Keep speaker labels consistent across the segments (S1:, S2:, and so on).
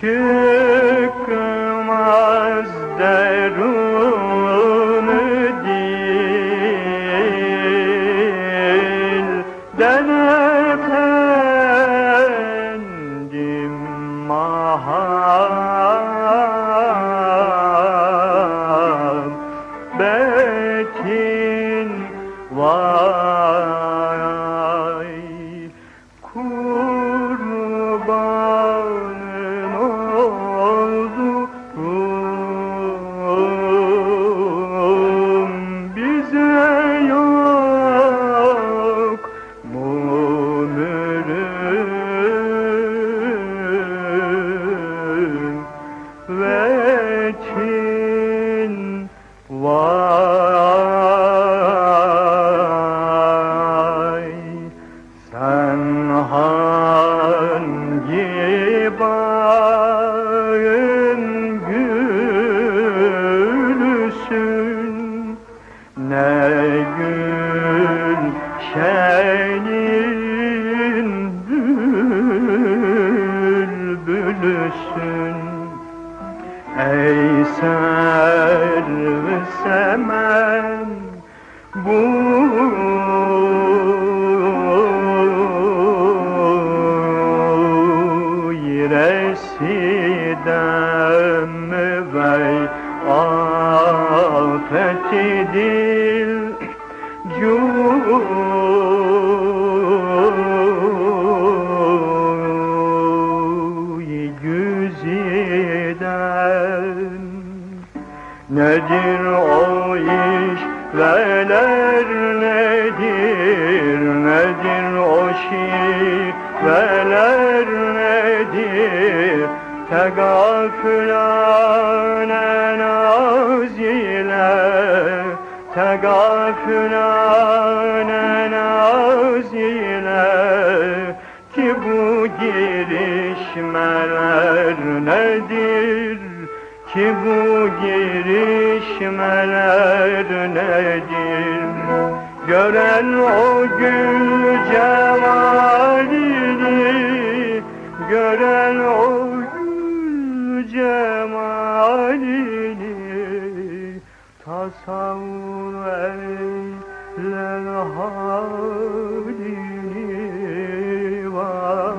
S1: Çıkmaz derunu dilden şenin bülbülüsün. Ey servi semen bu residen mi vey afeti Nedir o iş? Veler nedir? Nedir o şiveler nedir? Tegafülane naz ile Tegafülane naz ile. Ki bu girişmeler nedir? Ki bu girişmeler nedir? Gören o gül cemalini, gören o gül cemalini tasavvur eyler halini var.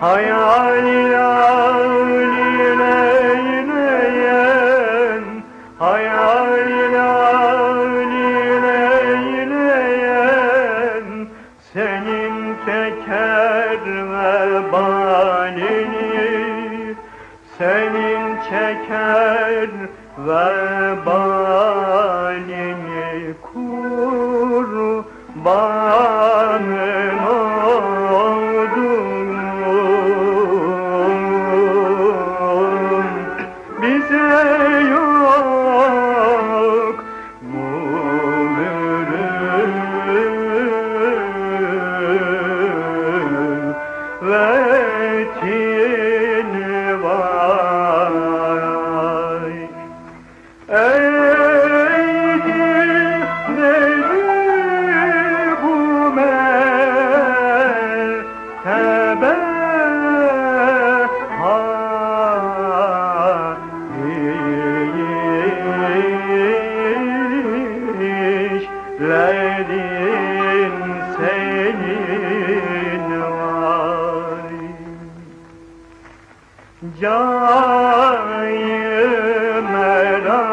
S1: Hayal ileyleyen çeker vebalini Kurbanın Derdin senin var. Cayı meramın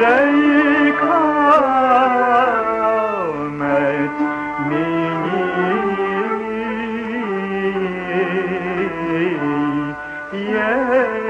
S1: Reykamet minim Yeah